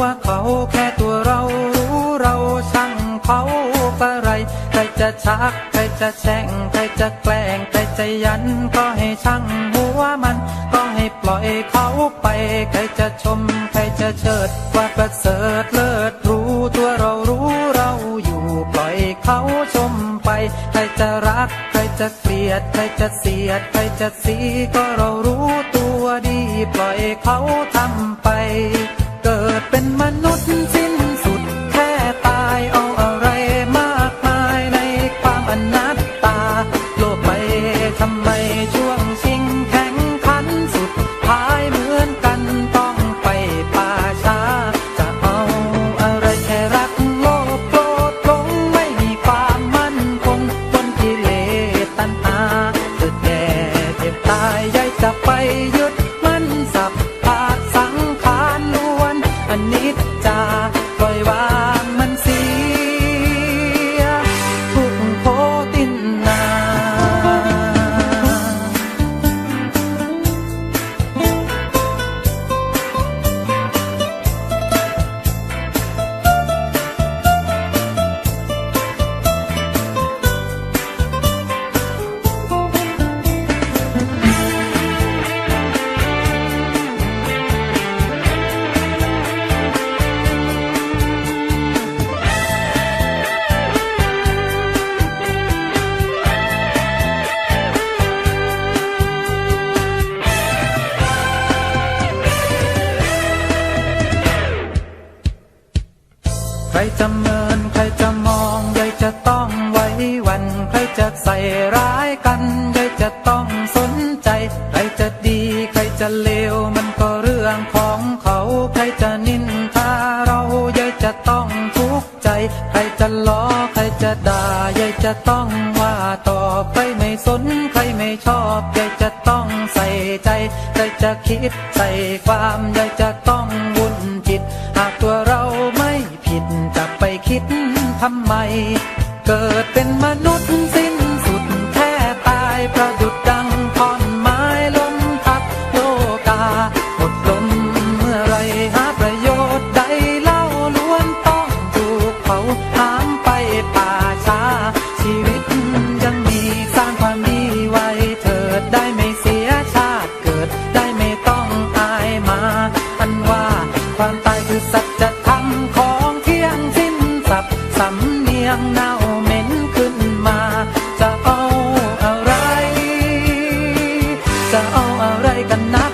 ว่าเขาแค่ตัวเรารู้เราช่างเขาอะไรใครจะชักใครจะแช่งใครจะแกล้งใครจะยันก็ให้ช่างหัวมัน ก็ให้ปล่อยเขาไปใครจะชมใครจะเชิดว่าประเสริฐเลิศรู้ตัวเรารู้เราอยู่ปล่อยเขาชมไป ใครจะรัก ใครจะเกลียด ใครจะเสียด ใครจะสีก็เรารู้ตัวดี ปล่อยเขาทำไป จะไปยึดมันสับพาสังขารล้วนอนิจจาปล่อยวาง รจะเมินใครจะมองยายจะต้องไว้วัน ใครจะใส่ร้ายกันยายจะต้องสนใจ ใครจะดีใครจะเลวมันก็เรื่องของเขา ใครจะนินทาเรายายจะต้องทุกข์ใจ ใครจะล้อใครจะด่ายายจะต้องว่าตอบใครไม่สนใครไม่ชอบยายจะต้องใส่ใจใครจะคิดใส่ความยายจะต้อง คิดทำไม เกิดเป็นมนุษย์ จะเอาอะไรกันนัก